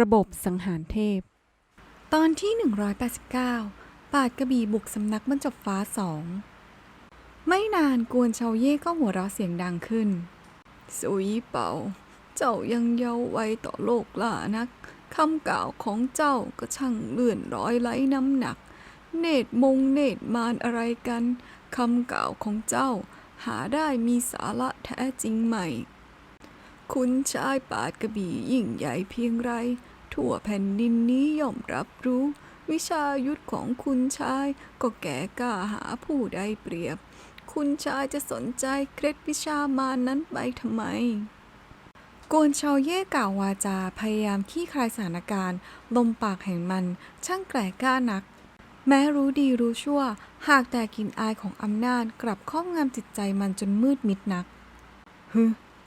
ระบบสังหารเทพ ตอนที่ 189 ปาดกระบี่บุกสำนักบรรจบฟ้าสอง ไม่นานกวนเชาเย่ก็หัวเราะเสียงดังขึ้น สุยเป่า เจ้ายังเยาว์วัยต่อโลกล่านักคำกล่าวของเจ้าก็ช่างเลื่อนร้อยไร้น้ำหนัก เนตรมงเนตรมารอะไรกันคำกล่าวของเจ้า หาได้มีสาระแท้จริงไหม คุณชายปาดกระบี่ยิ่งใหญ่เพียงไร ทั่วแผ่นดินนี้ย่อมรับรู้ วิชายุทธของคุณชายก็แก่กล้าหาผู้ใดเปรียบ คุณชายจะสนใจเคล็ดวิชามานนั้นไปทำไมโกนชาวเย่กล่าววาจาพยายามขี้คลายสถานการณ์ ลมปากแห่งมัน ช่างแกร่กล้านัก แม้รู้ดีรู้ชั่ว หากแต่กลินอายของอำนาจกลับครอบงำจิตใจมันจนมืดมิดนักฮึ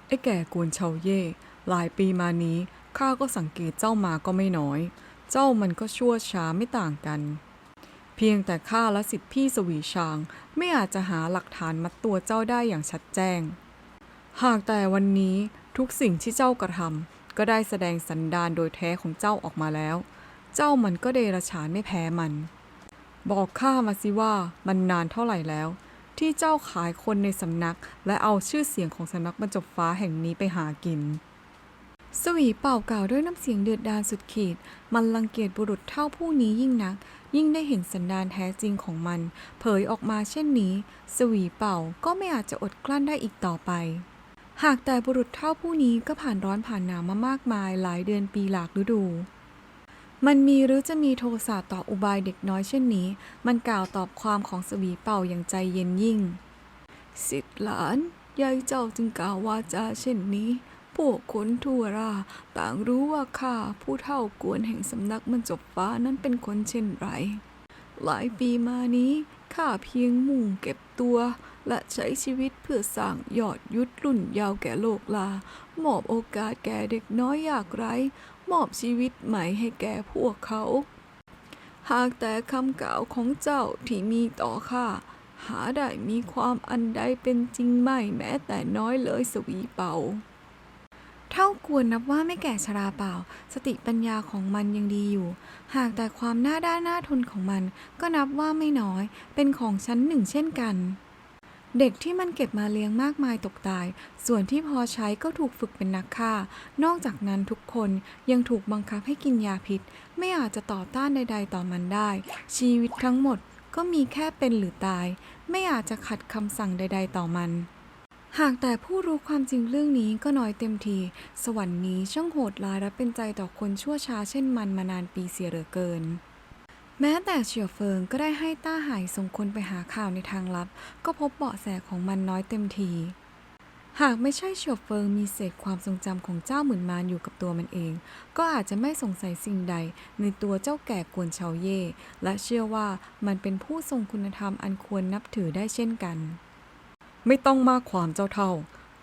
ไอ้แก่กวนเชาเย่หลายปีมานี้ข้าก็สังเกตเจ้ามาก็ไม่น้อย เจ้ามันก็ชั่วช้าไม่ต่างกัน เพียงแต่ข้าและสิทธิพี่สวีชาง ไม่อาจจะหาหลักฐานมัดตัวเจ้าได้อย่างชัดแจ้ง หากแต่วันนี้ทุกสิ่งที่เจ้ากระทำก็ได้แสดงสันดานโดยแท้ของเจ้าออกมาแล้ว เจ้ามันก็เดรฉานไม่แพ้มัน บอกข้ามาสิว่ามันนานเท่าไหร่แล้ว ที่เจ้าขายคนในสำนัก และเอาชื่อเสียงของสำนักบรรจบฟ้าแห่งนี้ไปหากิน สวีเป่ากล่าวด้วยน้ำเสียงเดือดดาลสุดขีด มันรังเกียจบุรุษเท่าผู้นี้ยิ่งนัก ยิ่งได้เห็นสันดานแท้จริงของมัน เผยออกมาเช่นนี้ สวีเป่าก็ไม่อาจจะอดกลั้นได้อีกต่อไปหากแต่บุรุษเท่าผู้นี้ก็ผ่านร้อนผ่านหนาวมามากมายหลายเดือนปีหลากฤดู มันมีหรือจะมีโทสะต่ออุบายเด็กน้อยเช่นนี้ มันกล่าวตอบความของสวีเป่าอย่างใจเย็นยิ่ง สิทธิหลานยายเจ้าจึงกล่าววาจาเช่นนี้ พวกคนทั่วรา ต่างรู้ว่าข้าผู้เท่ากวนแห่งสำนักมันจบฟ้านั้นเป็นคนเช่นไร หลายปีมานี้ข้าเพียงมุ่งเก็บตัว และใช้ชีวิตเพื่อสร้างยอดยุทธรุ่นยาวแก่โลกลามอบโอกาสแก่เด็กน้อยยากไร้ มอบชีวิตใหม่ให้แก่พวกเขา หากแต่คำกล่าวของเจ้าที่มีต่อข้าหาได้มีความอันใดเป็นจริงไม่แม้แต่น้อยเลยสวีเป่า เท่ากวนนับว่าไม่แก่ชราเปล่า สติปัญญาของมันยังดีอยู่ หากแต่ความหน้าด้านหน้าทนของมันก็นับว่าไม่น้อย เป็นของชั้นหนึ่งเช่นกัน เด็กที่มันเก็บมาเลี้ยงมากมายตกตาย ส่วนที่พอใช้ก็ถูกฝึกเป็นนักฆ่า นอกจากนั้นทุกคนยังถูกบังคับให้กินยาพิษ ไม่อาจจะต่อต้านใด ๆ ต่อมันได้ ชีวิตทั้งหมดก็มีแค่เป็นหรือตาย ไม่อาจจะขัดคำสั่งใด ๆ ต่อมัน หากแต่ผู้รู้ความจริงเรื่องนี้ก็น้อยเต็มที สวรรค์นี้ช่างโหดร้ายและเป็นใจต่อคนชั่วช้าเช่นมันมานานปีเสียเหลือเกิน แม้แต่เฉียวเฟิงก็ได้ให้ต้าหายส่งคนไปหาข่าวในทางลับ ก็พบเบาะแสของมันน้อยเต็มที หากไม่ใช่เฉียวเฟิงมีเศษความทรงจำของเจ้าหมื่นมารอยู่กับตัวมันเอง ก็อาจจะไม่สงสัยสิ่งใดในตัวเจ้าแก่กวนเชาเย่และเชื่อว่ามันเป็นผู้ทรงคุณธรรมอันควรนับถือได้เช่นกัน ไม่ต้องมากความเจ้าเท่า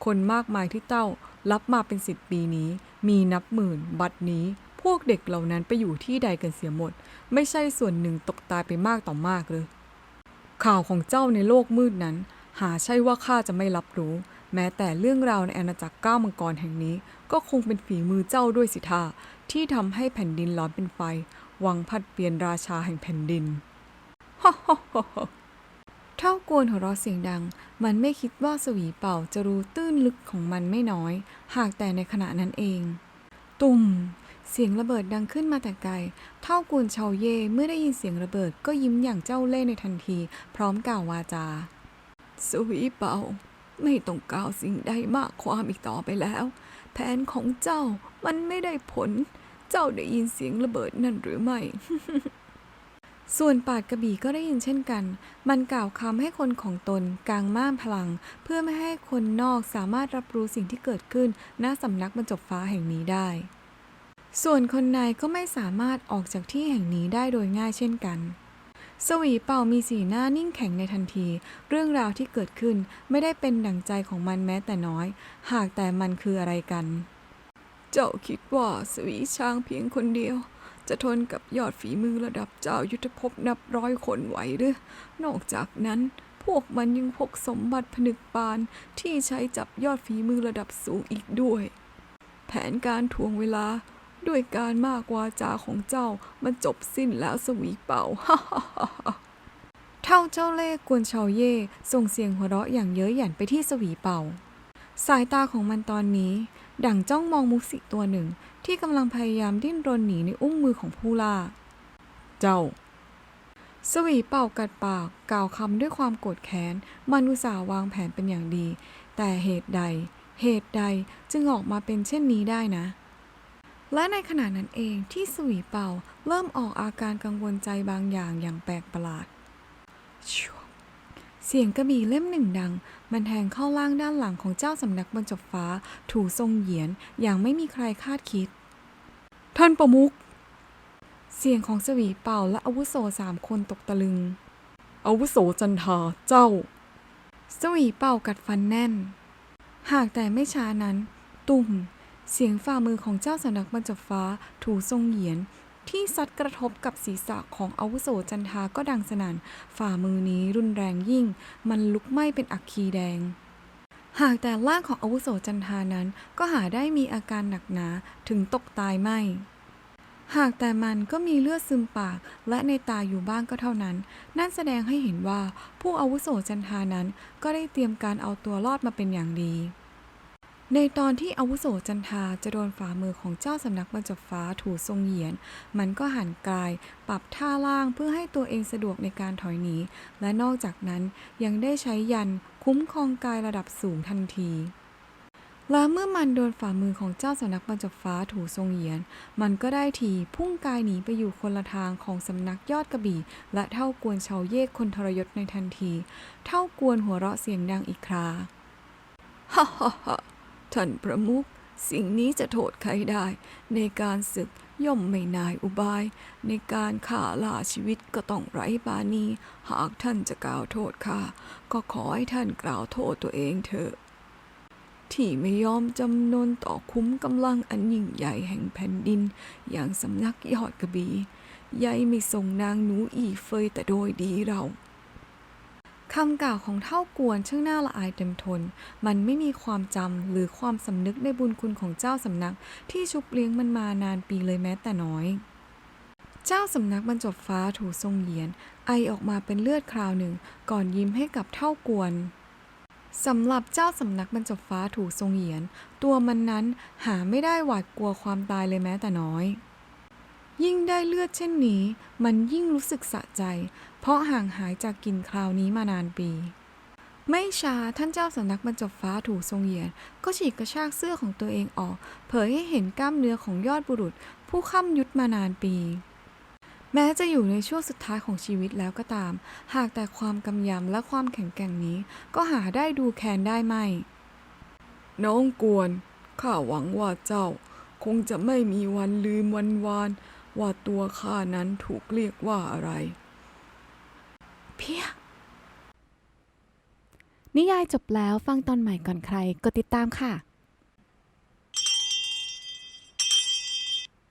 คนมากมายที่เจ้ารับมาเป็นสิบปีนี้ มีนับหมื่น บัดนี้ พวกเด็กเหล่านั้นไปอยู่ที่ใดกันเสียหมด ไม่ใช่ส่วนหนึ่งตกตายไปมากต่อมากเลย ข่าวของเจ้าในโลกมืดนั้น หาใช่ว่าข้าจะไม่รับรู้ แม้แต่เรื่องราวในอาณาจักรก้าวมังกรแห่งนี้ ก็คงเป็นฝีมือเจ้าด้วยสิท่าที่ทำให้แผ่นดินร้อนเป็นไฟหวังผัดเปลี่ยนราชาแห่งแผ่นดินฮ่าฮ่าฮ่าเท่ากวนหัวเราะเสียงดัง มันไม่คิดว่าสวีเป่าจะรู้ตื้นลึกของมันไม่น้อย หากแต่ในขณะนั้นเอง ตุ่ม สียงระเบิดดังขึ้นมาแต่ไกล เท่ากวนเชาเย่เมื่อได้ยินเสียงระเบิดก็ยิ้มอย่างเจ้าเล่ห์ในทันที พร้อมกล่าววาจา สวีเปา ไม่ต้องกล่าวสิ่งใดมากความอีกต่อไปแล้ว แผนของเจ้ามันไม่ได้ผล เจ้าได้ยินเสียงระเบิดนั่นหรือไม่ ส่วนปาดกระบี่ก็ได้ยินเช่นกัน มันกล่าวคำให้คนของตนกลางม่านพลัง เพื่อไม่ให้คนนอกสามารถรับรู้สิ่งที่เกิดขึ้นณสำนักบรรจบฟ้าแห่งนี้ได้ ส่วนคนในก็ไม่สามารถออกจากที่แห่งนี้ได้โดยง่ายเช่นกัน สวีเป่ามีสีหน้านิ่งแข็งในทันที เรื่องราวที่เกิดขึ้นไม่ได้เป็นดั่งใจของมันแม้แต่น้อย หากแต่มันคืออะไรกัน เจ้าคิดว่าสวีช้างเพียงคนเดียว จะทนกับยอดฝีมือระดับเจ้ายุทธภพนับร้อยคนไหวหรือนอกจากนั้นพวกมันยังพกสมบัติผนึกปานที่ใช้จับยอดฝีมือระดับสูงอีกด้วย แผนการทวงเวลา ด้วยการมากวาจาของเจ้ามันจบสิ้นแล้วสวีเป่าเท่าเจ้าเล่กวนเฉาเย่ส่งเสียงหัวเราะอย่างเย้ยหยันไปที่สวีเป่า สายตาของมันตอนนี้ ดั่งจ้องมองมุกสิตัวหนึ่ง ที่กำลังพยายามดิ้นรนหนีในอุ้งมือของผู้ล่า เจ้า สวีเป่ากัดปากกล่าวคำด้วยความโกรธแค้นมันอุตส่าห์วางแผนเป็นอย่างดี แต่เหตุใด เหตุใดจึงออกมาเป็นเช่นนี้ได้นะ และในขณะนั้นเองที่สวีเป่าเริ่มออกอาการกังวลใจบางอย่างอย่างแปลกประหลาด เสียงกระบี่เล่มหนึ่งดัง มันแทงเข้าล่างด้านหลังของเจ้าสำนักบรรจบฟ้า ถูทรงเหยียนอย่างไม่มีใครคาดคิด ท่านประมุขเสียงของสวีเป่าและอาวุโสสามคนตกตะลึง อาวุโสจันทาเจ้า สวีเป่ากัดฟันแน่น หากแต่ไม่ช้านั้น ตุ่ม เสียงฝ่ามือของเจ้าสำนักบรรจบฟ้าถูทรงเหยียน ที่ซัดกระทบกับศีรษะของอาวุโสจันทาก็ดังสนั่น ฝ่ามือนี้รุนแรงยิ่ง มันลุกไหม้เป็นอัคคีแดง หากแต่ร่างของอาวุโสจันทานั้นก็หาได้มีอาการหนักหนาถึงตกตายไหมหากแต่มันก็มีเลือดซึมปากและในตาอยู่บ้างก็เท่านั้น นั่นแสดงให้เห็นว่าผู้อาวุโสจันทานั้นก็ได้เตรียมการเอาตัวรอดมาเป็นอย่างดี ในตอนที่อาวุโสจันทาจะโดนฝ่ามือของเจ้าสำนักบรรจบฟ้าถูทรงเหยียน มันก็หันกาย ปรับท่าล่างเพื่อให้ตัวเองสะดวกในการถอยหนี และนอกจากนั้นยังได้ใช้ยันคุ้มครองกายระดับสูงทันทีและเมื่อมันโดนฝ่ามือของเจ้าสำนักบรรจบฟ้าถูทรงเหยียน มันก็ได้ทีพุ่งกายหนีไปอยู่คนละทางของสำนักยอดกระบี่ และเท่ากวนเฉาเยกคนทรยศในทันที เท่ากวนหัวเราะเสียงดังอีกคราฮ่าฮ่าฮ่า ท่านประมุขสิ่งนี้จะโทษใครได้ ในการศึกย่อมไม่นายอุบาย ในการฆ่าล่าชีวิตก็ต้องไร้บานี หากท่านจะกล่าวโทษข้าก็ขอให้ท่านกล่าวโทษตัวเองเถอะ ที่ไม่ยอมจำนนต่อคุ้มกำลังอันยิ่งใหญ่แห่งแผ่นดิน อย่างสำนักยอดกระบียายไม่ส่งนางหนูอีเฟยแต่โดยดีเรา คำกล่าวของเท่ากวนช่างน่าละอายเต็มทน มันไม่มีความจำหรือความสำนึกในบุญคุณของเจ้าสำนัก ที่ชุบเลี้ยงมันมานานปีเลยแม้แต่น้อย เจ้าสำนักบรรจบฟ้าถูทรงเหยียน ไอออกมาเป็นเลือดคราวหนึ่ง ก่อนยิ้มให้กับเท่ากวนสำหรับเจ้าสำนักบรรจบฟ้าถูทรงเหยียน ตัวมันนั้นหาไม่ได้หวาดกลัวความตายเลยแม้แต่น้อย ยิ่งได้เลือดเช่นนี้ มันยิ่งรู้สึกสะใจ เพราะห่างหายจากกลิ่นคราวนี้มานานปี ไม่ช้าท่านเจ้าสำนักบรรจบฟ้าถูทรงเหยียนก็ฉีกกระชากเสื้อของตัวเองออก เผยให้เห็นกล้ามเนื้อของยอดบุรุษ ผู้ข้ามยุทธมานานปีแม้จะอยู่ในช่วงสุดท้ายของชีวิตแล้วก็ตาม หากแต่ความกำยำและความแข็งแกร่งนี้ ก็หาได้ดูแคลนได้ไม่ น้องกวน ข้าหวังว่าเจ้า คงจะไม่มีวันลืมวันวาน ว่าตัวข้านั้นถูกเรียกว่าอะไร เพียนิยายจบแล้วฟังตอนใหม่ก่อนใคร กดติดตามค่ะ